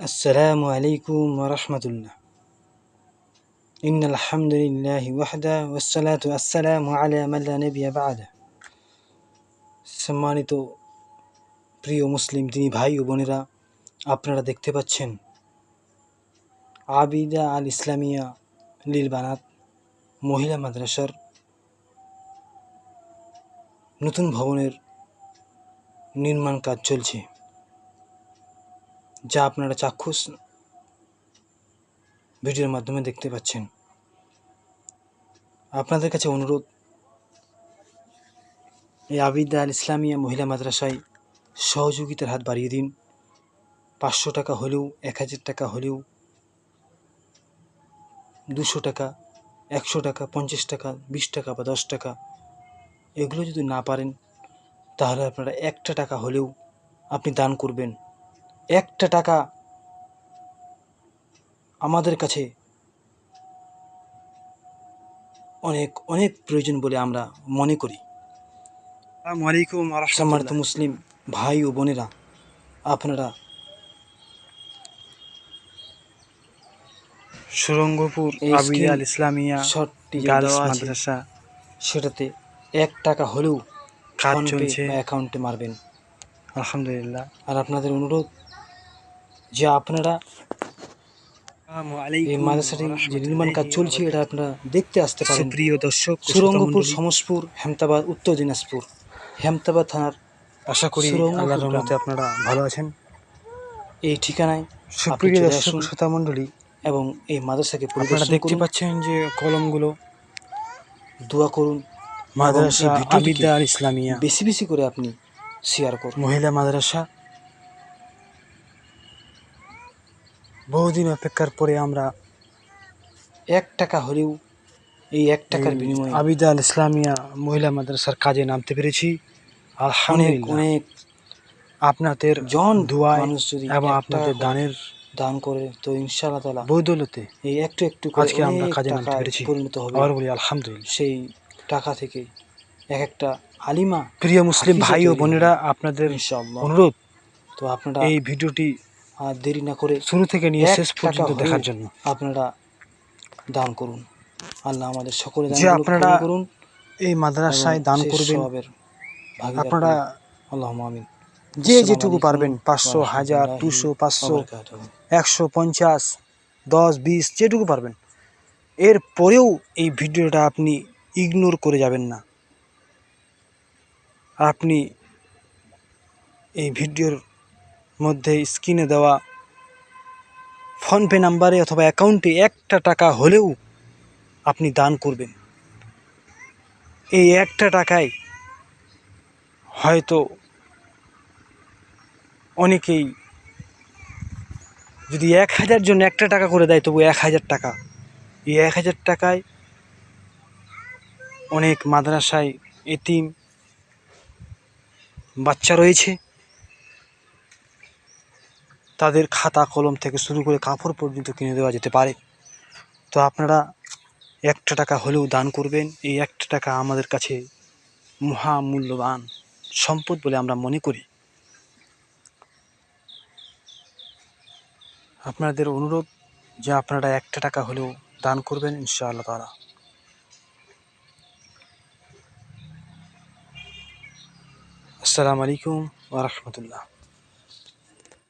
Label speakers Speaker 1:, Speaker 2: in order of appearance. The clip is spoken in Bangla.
Speaker 1: السلام عليكم ورحمة الله إن الحمد لله وحده والصلاة والسلام على من لا نبي بعده সম্মানিত প্রিয় মুসলিম দিনী ভাই ও বোনেরা আপনারা দেখতে পাচ্ছেন আবিদা আল ইসলামিয়া লীল বানাত মহিলা মাদ্রাসার নতুন ভবনের নির্মাণ কাজ চলছে যা আপনারা চাক্ষুষ ভিডিওর মাধ্যমে দেখতে পাচ্ছেন। আপনাদের কাছে অনুরোধ, এই আবিদা আল ইসলামিয়া মহিলা মাদ্রাসায় সহযোগিতার হাত বাড়িয়ে দিন। পাঁচশো টাকা হলেও, এক হাজার টাকা হলেও, দুশো টাকা, একশো টাকা, পঞ্চাশ টাকা, বিশ টাকা বা দশ টাকা, এগুলো যদি না পারেন, তাহলে আপনারা একটা টাকা হলেও আপনি দান করবেন। একটা টাকা আমাদের কাছে অনেক অনেক প্রয়োজন বলে আমরা মনে করি।
Speaker 2: আলাইকুম
Speaker 1: সম্মানিত মুসলিম ভাই ও বোনেরা আপনারা
Speaker 2: সুরঙ্গপুর আল ইসলামিয়া গার্লস মাদ্রাসা।
Speaker 1: সেটাতে এক টাকা হলেও
Speaker 2: কাজ চলছে।
Speaker 1: অ্যাকাউন্টে মারবেন।
Speaker 2: আলহামদুলিল্লাহ।
Speaker 1: আর আপনাদের অনুরোধ যে আপনারা এই মাদ্রাসাটি যে নির্মাণ কাজ চলছে এটা আপনারা দেখতে আসতে পারেন।
Speaker 2: সুপ্রিয় দর্শক
Speaker 1: সুরঙ্গপুর সমসপুর হেমতাবাদ উত্তর দিনাজপুর হেমতাবাদ থানার
Speaker 2: আশা করি আল্লাহর রহমতে আপনারা ভালো আছেন।
Speaker 1: এই ঠিকানায়
Speaker 2: সুপ্রিয় দর্শক শ্রোতা মণ্ডলী
Speaker 1: এবং এই মাদ্রাসাকে
Speaker 2: আপনারা দেখতে পাচ্ছেন যে কলমগুলো
Speaker 1: দোয়া করুন।
Speaker 2: মাদ্রাসা আবিদা আল ইসলামিয়া।
Speaker 1: বেশি বেশি করে আপনি শেয়ার করুন।
Speaker 2: মহিলা মাদ্রাসা বহুদিন অপেক্ষার পরে আমরা
Speaker 1: এক টাকা হলেও এই এক টাকার বিনিময়ে
Speaker 2: আবিদা আল ইসলামিয়া মহিলা মাদ্রাসার কাজে নামতে পেরেছি।
Speaker 1: অনেক অনেক
Speaker 2: আপনাদের
Speaker 1: জন যদি
Speaker 2: এবং আপনাদের দানের
Speaker 1: দান করে তো ইনশাআল্লাহ তাআলা
Speaker 2: বৌদলতে
Speaker 1: এই একটু একটু
Speaker 2: আজকে আমরা কাজে নামতে পেরেছি।
Speaker 1: পরিণত হবে।
Speaker 2: আবার বলি আলহামদুলিল্লাহ।
Speaker 1: সেই টাকা থেকে এক একটা আলিমা
Speaker 2: প্রিয় মুসলিম ভাই ও বোনেরা আপনাদের
Speaker 1: ইনশাআল্লাহ।
Speaker 2: অনুরোধ
Speaker 1: তো আপনারা
Speaker 2: এই ভিডিওটি
Speaker 1: আর দেরি না করে
Speaker 2: শুরু থেকে নিয়ে শেষ পর্যন্ত দেখার জন্য
Speaker 1: আপনারা দান করুন। আল্লাহ আমাদের সকলে
Speaker 2: যে আপনারা
Speaker 1: করুন
Speaker 2: এই মাদ্রাসায় দান করবেন আপনারা
Speaker 1: আল্লাহ আমিন।
Speaker 2: যে যেটুকু পারবেন পাঁচশো হাজার দুশো পাঁচশো একশো পঞ্চাশ দশ বিশ যেটুকু পারবেন। এর পরেও এই ভিডিওটা আপনি ইগনোর করে যাবেন না। আপনি এই ভিডিওর মধ্যে স্ক্রিনে দেওয়া ফোনপে নাম্বারে অথবা অ্যাকাউন্টে একটা টাকা হলেও আপনি দান করবেন। এই একটা টাকায় হয়তো অনেকেই যদি এক হাজার জন একটা টাকা করে দেয়, তবু এক হাজার টাকা। এই এক হাজার টাকায় অনেক মাদ্রাসায় এতিম বাচ্চা রয়েছে। তাদের খাতা কলম থেকে শুরু করে কাপড় পর্যন্ত কিনে দেওয়া যেতে পারে। তো আপনারা একটা টাকা হলেও দান করবেন। এই একটা টাকা আমাদের কাছে মহামূল্যবান সম্পদ বলে আমরা মনে করি। আপনাদের অনুরোধ যে আপনারা একটা টাকা হলেও দান করবেন ইনশাআল্লাহ তারা আসসালামু আলাইকুম ওয়া রাহমাতুল্লাহ।